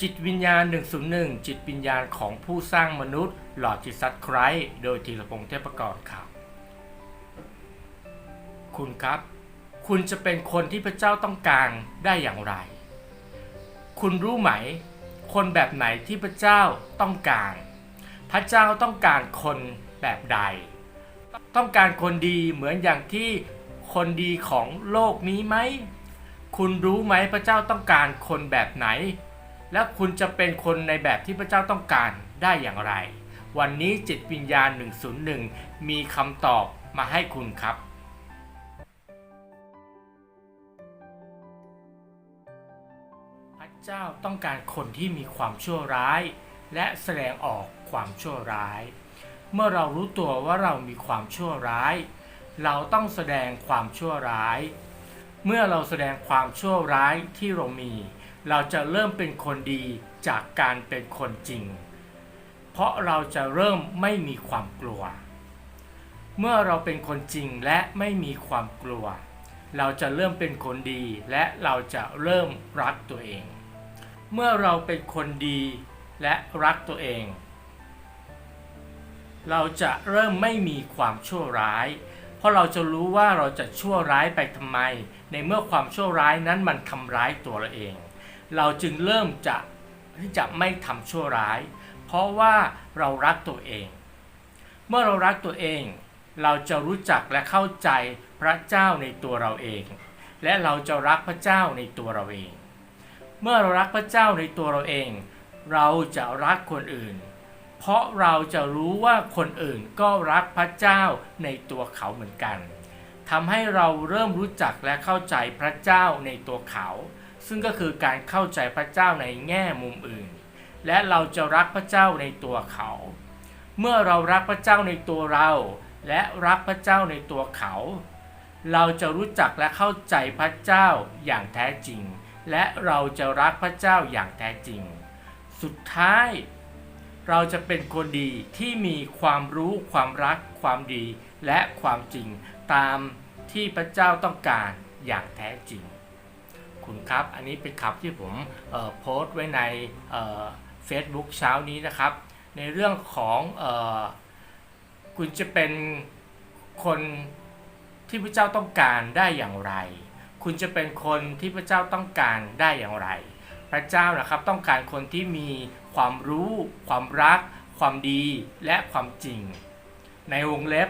จิตวิญญาณ 101 จิตวิญญาณของผู้สร้างมนุษย์ หลอดจิตซัดไครต์โดยธีรพงษ์เทพกรครับ คุณครับ คุณจะเป็นคนที่พระเจ้าต้องการได้อย่างไร คุณรู้ไหม คนแบบไหนที่พระเจ้าต้องการ พระเจ้าต้องการคนแบบใด ต้องการคนดีเหมือนอย่างที่คนดีของโลกนี้ไหม คุณรู้ไหมพระเจ้าต้องการคนแบบไหน และคุณจะเป็นคนในแบบที่พระเจ้าต้องการได้อย่างไร วันนี้จิตวิญญาณ 101 มีคำตอบมาให้คุณครับพระเจ้าต้องการคนที่มีความชั่วร้าย และแสดงออกความชั่วร้าย เมื่อเรารู้ตัวว่าเรามีความชั่วร้าย เราต้องแสดงความชั่วร้าย เมื่อเราแสดงความชั่วร้ายที่เรามี เราจะเริ่มเป็นคนดีจากการเป็นคนจริง เพราะเราจะเริ่มไม่มีความกลัว เมื่อเราเป็นคนจริงและไม่มีความกลัว เราจะเริ่มเป็นคนดีและเราจะเริ่มรักตัวเอง เมื่อเราเป็นคนดีและรักตัวเอง เราจะเริ่มไม่มีความชั่วร้าย เพราะเราจะรู้ว่าเราจะชั่วร้ายไปทำไม ในเมื่อความชั่วร้ายนั้นมันทำร้ายตัวเราเอง เราจึงเริ่มจะที่จะไม่ทำชั่วร้าย เพราะว่าเรารักตัวเอง เมื่อเรารักตัวเอง เราจะรู้จักและเข้าใจพระเจ้าในตัวเราเอง และเราจะรักพระเจ้าในตัวเราเอง เมื่อเรารักพระเจ้าในตัวเราเอง เราจะรักคนอื่น เพราะเราจะรู้ว่าคนอื่นก็รักพระเจ้าในตัวเขาเหมือนกันทำให้เราเริ่มรู้จักและเข้าใจพระเจ้าในตัวเขา ซึ่งก็คือการเข้าใจพระเจ้าในแง่มุมอื่น และเราจะรักพระเจ้าในตัวเขา เมื่อเรารักพระเจ้าในตัวเรา และรักพระเจ้าในตัวเขา เราจะรู้จักและเข้าใจพระเจ้าอย่างแท้จริง และเราจะรักพระเจ้าอย่างแท้จริง สุดท้ายเราจะเป็นคนดีที่มีความรู้ความรัก ความดีและความจริงตามที่พระเจ้าต้องการอย่างแท้จริง คุณครับ อันนี้เป็นคำที่ผมโพสต์ไว้ในเฟซบุ๊กเช้านี้นะครับ ในเรื่องของออคุณจะเป็นคนที่พระเจ้าต้องการได้อย่างไร คุณจะเป็นคนที่พระเจ้าต้องการได้อย่างไร พระเจ้านะครับต้องการคนที่มีความรู้ ความรัก ความดีและความจริง ในวงเล็บ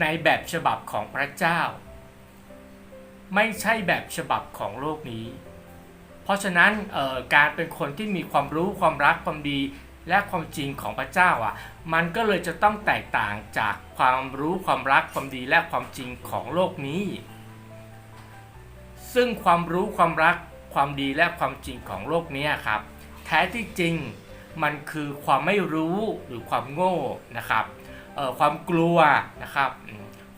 ในแบบฉบับของพระเจ้า ไม่ใช่แบบฉบับของโลกนี้ เพราะฉะนั้นการเป็นคนที่มีความรู้ความรักความดีและความจริงของพระเจ้าอะ มันก็เลยจะต้องแตกต่างจากความรู้ความรักความดีและความจริงของโลกนี้ ซึ่งความรู้ความรักความดีและความจริงของโลกนี้ครับ แท้ที่จริงมันคือความไม่รู้หรือความโง่นะครับความกลัวนะครับ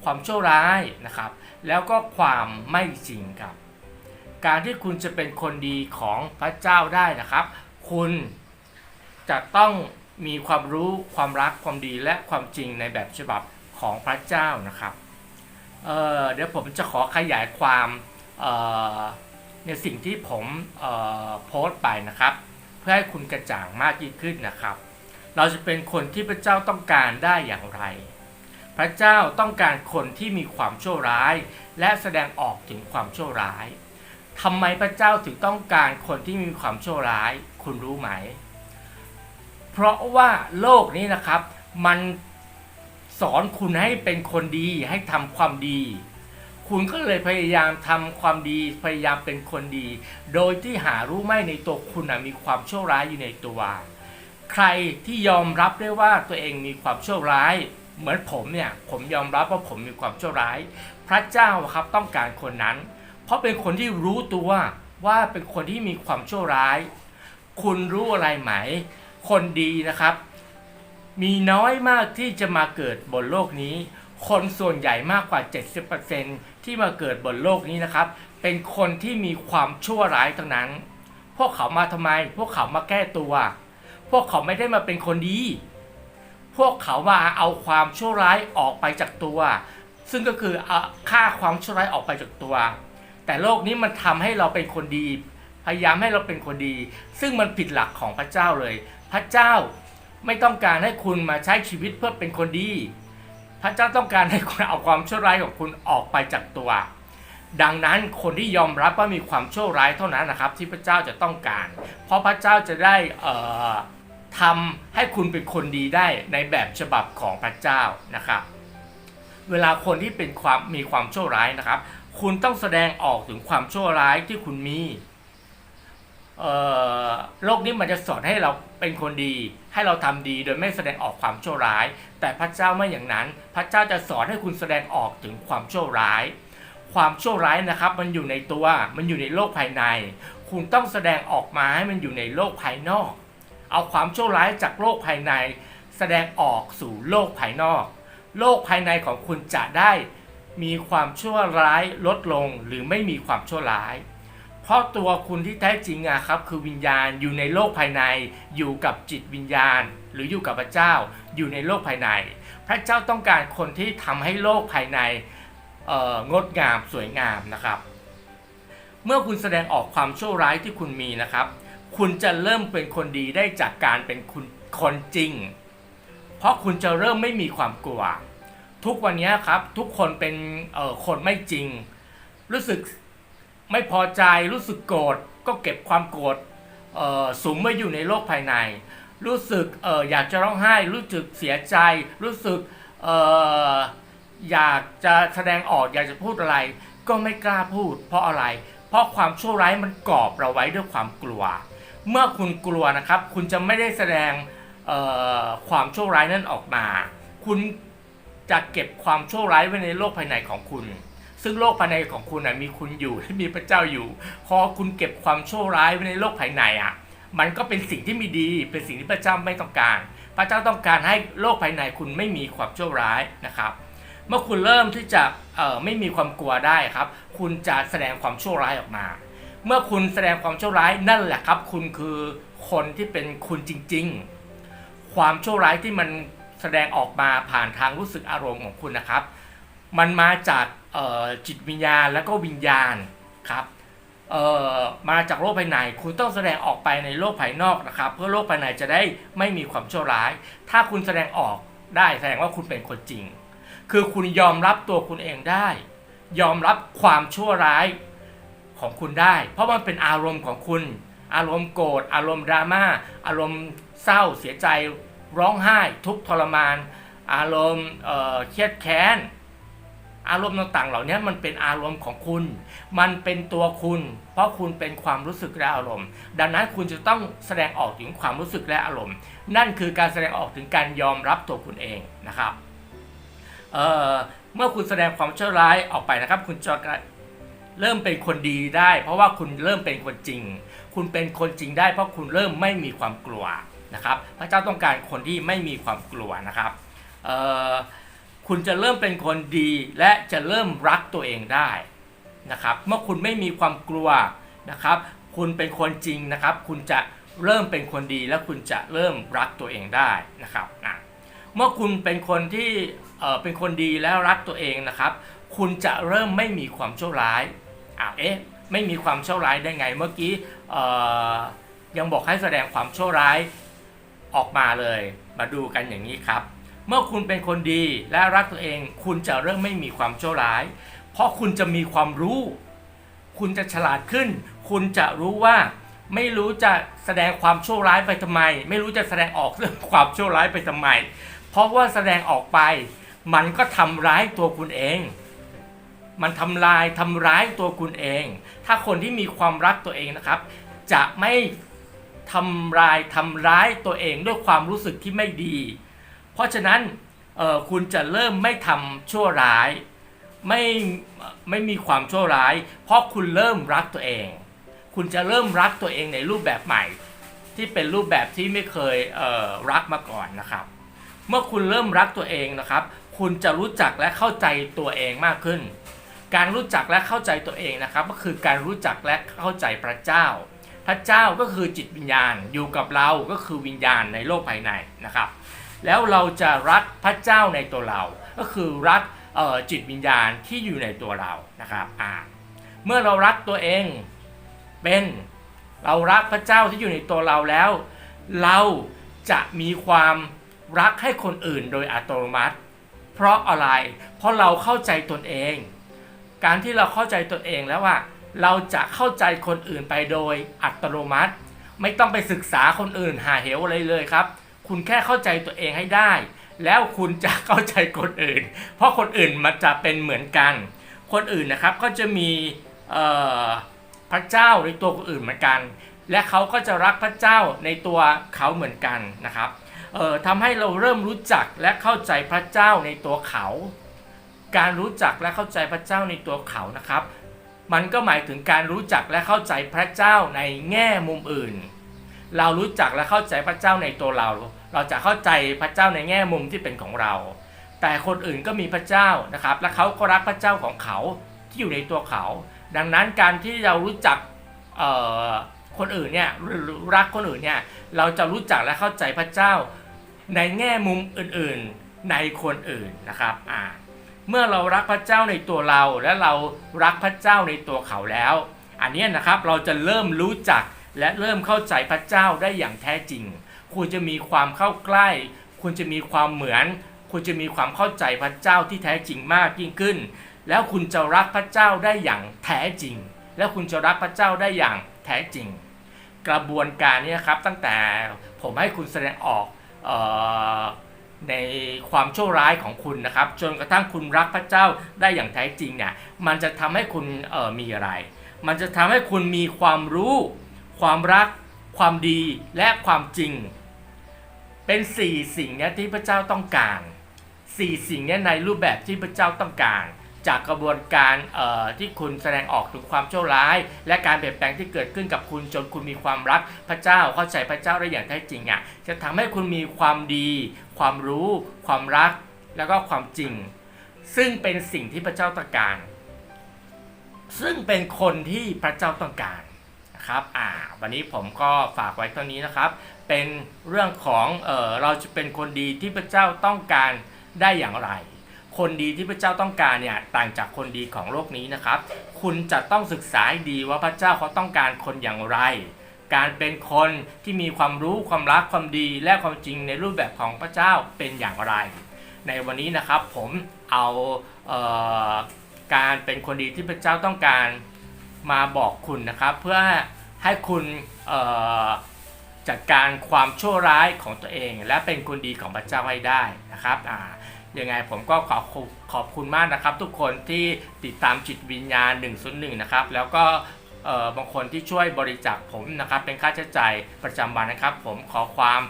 ความชั่วร้ายนะครับ แล้วก็ความไม่จริงครับ การที่คุณจะเป็นคนดีของพระเจ้าได้นะครับ คุณจะต้องมีความรู้ความรักความดีและความจริงในแบบฉบับของพระเจ้านะครับเเดี๋ยวผมจะขอขยายความในสิ่งที่ผมโพสต์ไปนะครับ เพื่อให้คุณกระจ่างมากยิ่งขึ้นนะครับ เราจะเป็นคนที่พระเจ้าต้องการได้อย่างไร พระเจ้าต้องการคนที่มีความชั่วร้าย และแสดงออกถึงความชั่วร้ายทำไมพระเจ้าถึงต้องการคนที่มีความชั่วร้าย คุณรู้ไหม เพราะว่าโลกนี้นะครับ มันสอนคุณให้เป็นคนดีให้ทำความดี คุณก็เลยพยายามทำความดีพยายามเป็นคนดี โดยที่หารู้ไม่ในตัวคุณนะมีความชั่วร้ายอยู่ในตัว ใครที่ยอมรับได้ว่าตัวเองมีความชั่วร้าย เหมือนผมเนี่ยผมยอมรับว่าผมมีความชั่วร้าย พระเจ้าครับต้องการคนนั้น เพราะเป็นคนที่รู้ตัวว่าเป็นคนที่มีความชั่วร้าย คุณรู้อะไรไหม คนดีนะครับ มีน้อยมากที่จะมาเกิดบนโลกนี้ คนส่วนใหญ่มากกว่า 70%ที่มาเกิดบนโลกนี้นะครับ เป็นคนที่มีความชั่วร้ายทั้งนั้น พวกเขามาทำไม พวกเขามาแก้ตัว พวกเขาไม่ได้มาเป็นคนดี พวกเขามาเอาความชั่วร้ายออกไปจากตัว ซึ่งก็คือฆ่าความชั่วร้ายออกไปจากตัว แต่โลกนี้มันทำให้เราเป็นคนดี พยายามให้เราเป็นคนดี ซึ่งมันผิดหลักของพระเจ้าเลย พระเจ้าไม่ต้องการให้คุณมาใช้ชีวิตเพื่อเป็นคนดี พระเจ้าต้องการให้คุณเอาความชั่วร้ายของคุณออกไปจากตัว ดังนั้นคนที่ยอมรับว่ามีความชั่วร้ายเท่านั้นนะครับ ที่พระเจ้าจะต้องการ เพราะพระเจ้าจะได้เอ่อ ทำให้คุณเป็นคนดีได้ในแบบฉบับของพระเจ้านะครับเวลาคนที่เป็นความมีความชั่วร้ายนะครับ คุณต้องแสดงออกถึงความชั่วร้ายที่คุณมีโลกนี้มันจะสอนให้เราเป็นคนดี ให้เราทำดีโดยไม่แสดงออกความชั่วร้าย แต่พระเจ้าไม่อย่างนั้น พระเจ้าจะสอนให้คุณแสดงออกถึงความชั่วร้าย ความชั่วร้ายนะครับ มันอยู่ในตัว มันอยู่ในโลกภายใน คุณต้องแสดงออกมาให้มันอยู่ในโลกภายนอก เอาความชั่วร้ายจากโลกภายใน แสดงออกสู่โลกภายนอก โลกภายในของคุณจะได้มีความชั่วร้ายลดลงหรือไม่มีความชั่วร้าย เพราะตัวคุณที่แท้จริงอะครับคือวิญญาณอยู่ในโลกภายใน อยู่กับจิตวิญญาณ หรืออยู่กับพระเจ้า อยู่ในโลกภายใน พระเจ้าต้องการคนที่ทำให้โลกภายในงดงามสวยงามนะครับ เมื่อคุณแสดงออกความชั่วร้ายที่คุณมีนะครับ คุณจะเริ่มเป็นคนดีได้จากการเป็นคุณคนจริง เพราะคุณจะเริ่มไม่มีความกลัว ทุกวันนี้ครับทุกคนเป็นเอ่อคนไม่จริง รู้สึกไม่พอใจรู้สึกโกรธก็เก็บความโกรธเอ่อสุมไว้อยู่ในโลกภายใน รู้สึกเอออยากจะร้องไห้ รู้สึกเสียใจ รู้สึกเอออยากจะแสดงออกอยากจะพูดอะไร ก็ไม่กล้าพูด เพราะอะไร เพราะความชั่วร้ายมันกอบเราไว้ด้วยความกลัว เมื่อคุณกลัวนะครับ คุณจะไม่ได้แสดงความโชั่วร้ายนั้นออกมา คุณจะเก็บความโชั่วร้ายไว้ในโลกภายในของคุณ ซึ่งโลกภายในของคุณนะมีคุณอยู่มีพระเจ้าอยู่ พอคุณเก็บความโชั่วร้ายไว้ในโลกภายในอะ มันก็เป็นสิ่งที่ม่ดี เป็นสิ่งที่พระเจ้าไม่ต้องการ พระเจ้าต้องการให้โลกภายในคุณไม่มีความโชั่วร้ายนะครับ เมื่อคุณเริ่มที่จะไม่มีความกลัวได้ครับ คุณจะแสดงความโชั่วร้ายออกมา เมื่อคุณแสดงความชั่วร้ายนั่นแหละครับ คุณคือคนที่เป็นคุณจริง ๆ ความชั่วร้ายที่มันแสดงออกมาผ่านทางรู้สึกอารมณ์ของคุณนะครับ มันมาจากจิตวิญญาณแล้วก็วิญญาณครับมาจากโลกภายใน คุณต้องแสดงออกไปในโลกภายนอกนะครับ เพื่อโลกภายในจะได้ไม่มีความชั่วร้าย ถ้าคุณแสดงออกได้แสดงว่าคุณเป็นคนจริง คือคุณยอมรับตัวคุณเองได้ ยอมรับความชั่วร้าย ของคุณได้ เพราะมันเป็นอารมณ์ของคุณ อารมณ์โกรธอารมณ์ดราม่าอารมณ์เศร้าเสียใจร้องไห้ ทุกทรมาน อารมณ์เครียดแค้นอารมณ์ต่างๆ เหล่านี้มันเป็นอารมณ์ของคุณ มันเป็นตัวคุณ เพราะคุณเป็นความรู้สึกและอารมณ์ ดังนั้นคุณจะต้องแสดงออกถึงความรู้สึกและอารมณ์ นั่นคือการแสดงออกถึงการยอมรับตัวคุณเองนะครับเเมื่อคุณแสดงความชั่วร้ายออกไปนะครับ คุณจะ เริ่มเป็นคนดีได้ เพราะว่าคุณเริ่มเป็นคนจริง คุณเป็นคนจริงได้ เพราะคุณเริ่มไม่มีความกลัวนะครับ พระเจ้าต้องการคนที่ไม่มีความกลัวนะครับคุณจะเริ่มเป็นคนดีและจะเริ่มรักตัวเองได้นะครับ เมื่อคุณไม่มีความกลัวนะครับ คุณเป็นคนจริงนะครับ คุณจะเริ่มเป็นคนดีและคุณจะเริ่มรักตัวเองได้นะครับอะเมื่อคุณเป็นคนที่เอ่อเป็นคนดีแล้วรักตัวเองนะครับ คุณจะเริ่มไม่มีความชั่วร้าย อ้าวเอ๊ะไม่มีความชั่วร้ายได้ไง เมื่อกี้ยังบอกให้แสดงความชั่วร้ายออกมาเลย มาดูกันอย่างนี้ครับ เมื่อคุณเป็นคนดีและรักตัวเอง คุณจะเริ่มไม่มีความชั่วร้าย เพราะคุณจะมีความรู้ คุณจะฉลาดขึ้น คุณจะรู้ว่าไม่รู้จะแสดงความชั่วร้ายไปทำไม ไม่รู้จะแสดงออกเรื่องความชั่วร้ายไปทำไม เพราะว่าแสดงออกไป มันก็ทำร้ายตัวคุณเอง มันทำลายทำร้ายตัวคุณเอง ถ้าคนที่มีความรักตัวเองนะครับ จะไม่ทำลายทำร้ายตัวเองด้วยความรู้สึกที่ไม่ดี เพราะฉะนั้นคุณจะเริ่มไม่ทำชั่วร้ายไม่ไม่มีความชั่วร้าย เพราะคุณเริ่มรักตัวเอง คุณจะเริ่มรักตัวเองในรูปแบบใหม่ ที่เป็นรูปแบบที่ไม่เคยเรักมาก่อนนะครับ เมื่อคุณเริ่มรักตัวเองนะครับ คุณจะรู้จักและเข้าใจตัวเองมากขึ้น การรู้จักและเข้าใจตัวเองนะครับก็คือการรู้จักและเข้าใจพระเจ้า พระเจ้าก็คือจิตวิญญาณอยู่กับเราก็คือวิญญาณในโลกภายในนะครับ แล้วเราจะรักพระเจ้าในตัวเรา ก็คือรักจิตวิญญาณที่อยู่ในตัวเรานะครับเมื่อเรารักตัวเองเป็นเรารักพระเจ้าที่อยู่ในตัวเราแล้ว เราจะมีความรักให้คนอื่นโดยอัตโนมัติ เพราะอะไร เพราะเราเข้าใจตนเอง การที่เราเข้าใจตนเองแล้วว่า เราจะเข้าใจคนอื่นไปโดยอัตโนมัติ ไม่ต้องไปศึกษาคนอื่นหาเหวอะไรเลยครับ คุณแค่เข้าใจตัวเองให้ได้ แล้วคุณจะเข้าใจคนอื่น เพราะคนอื่นมันจะเป็นเหมือนกัน คนอื่นนะครับก็จะมีพระเจ้าในตัวคนอื่นเหมือนกัน และเขาก็จะรักพระเจ้าในตัวเขาเหมือนกันนะครับทำให้เราเริ่มรู้จักและเข้าใจพระเจ้าในตัวเขา การรู้จักและเข้าใจพระเจ้าในตัวเขานะครับ มันก็หมายถึงการรู้จักและเข้าใจพระเจ้าในแง่มุมอื่น เรารู้จักและเข้าใจพระเจ้าในตัวเรา เราจะเข้าใจพระเจ้าในแง่มุมที่เป็นของเรา แต่คนอื่นก็มีพระเจ้านะครับ และเขาก็รักพระเจ้าของเขาที่อยู่ในตัวเขา ดังนั้นการที่เรารู้จักคนอื่นเนี่ยรักคนอื่นเนี่ยเราจะรู้จักและเข้าใจพระเจ้าในแง่มุมอื่นๆในคนอื่นนะครับอ่า เมื่อเรารักพระเจ้าในตัวเราและเรารักพระเจ้าในตัวเขาแล้ว อันนี้นะครับเราจะเริ่มรู้จักและเริ่มเข้าใจพระเจ้าได้อย่างแท้จริง คุณจะมีความเข้าใกล้ คุณจะมีความเหมือน คุณจะมีความเข้าใจพระเจ้าที่แท้จริงมากยิ่งขึ้น แล้วคุณจะรักพระเจ้าได้อย่างแท้จริง แล้วคุณจะรักพระเจ้าได้อย่างแท้จริง กระบวนการนี้ครับตั้งแต่ผมให้คุณแสดงออกออ ในความชั่วร้ายของคุณนะครับ จนกระทั่งคุณรักพระเจ้าได้อย่างแท้จริงเนี่ยมันจะทำให้คุณเออมีอะไร มันจะทำให้คุณมีความรู้ ความรัก ความดีและความจริง เป็นสี่สิ่งเนี้ยที่พระเจ้าต้องการสี่สิ่งเนี้ยในรูปแบบที่พระเจ้าต้องการ จากกระบวนการที่คุณแสดงออกถึงความชั่วร้าย และการเปลี่ยนแปลงที่เกิดขึ้นกับคุณจนคุณมีความรักพระเจ้าเข้าใจพระเจ้าได้อย่างแท้จริงอะจะทำให้คุณมีความดี ความรู้ ความรัก แล้วก็ความจริง ซึ่งเป็นสิ่งที่พระเจ้าต้องการ ซึ่งเป็นคนที่พระเจ้าต้องการนะครับอ่าวันนี้ผมก็ฝากไว้เท่านี้นะครับ เป็นเรื่องของเออเราจะเป็นคนดีที่พระเจ้าต้องการได้อย่างไร คนดีที่พระเจ้าต้องการเนี่ยต่างจากคนดีของโลกนี้นะครับ คุณจะต้องศึกษาดีว่าพระเจ้าเขาต้องการคนอย่างไร การเป็นคนที่มีความรู้ความรักความดีและความจริงในรูปแบบของพระเจ้าเป็นอย่างไร ในวันนี้นะครับผมเอาเออการเป็นคนดีที่พระเจ้าต้องการมาบอกคุณนะครับ เพื่อให้คุณจัดการความชั่วร้ายของตัวเอง และเป็นคนดีของพระเจ้าให้ได้นะครับ ยังไงผมก็ขอขอบคุณมากนะครับ ทุกคนที่ติดตามจิตวิญญาณ 101 นะครับ แล้วก็บางคนที่ช่วยบริจาคผมนะครับ เป็นค่าใช้จ่ายประจำวันนะครับ ผมขอความ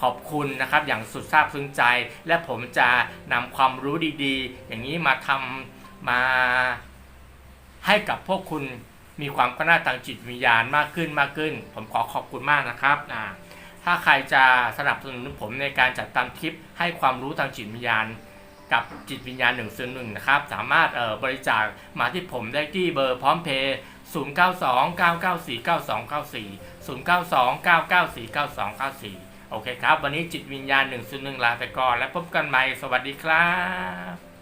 ขอบคุณนะครับ อย่างสุดซาบซึ้งใจ และผมจะนำความรู้ดีๆ อย่างนี้มาทำมาให้กับพวกคุณมีความก้าวหน้าทางจิตวิญญาณมากขึ้นมากขึ้น ผมขอขอบคุณมากนะครับ ถ้าใครจะสนับสนุนผมในการจัดทำคลิปให้ความรู้ทางจิตวิญญาณ กับจิตวิญญาณ1นึ่งหนึ่งนะครับ สามารถบริจาคมาที่ผมได้ที่เบอร์พร้อมเพย์0 9 2 9 9 4 9 2 9 4 0 9 2 9 9 4 9 2 9 4 โอเคครับ วันนี้จิตวิญญาณ1นึ่งลาไปก่อน แล้วพบกันใหม่ สวัสดีครับ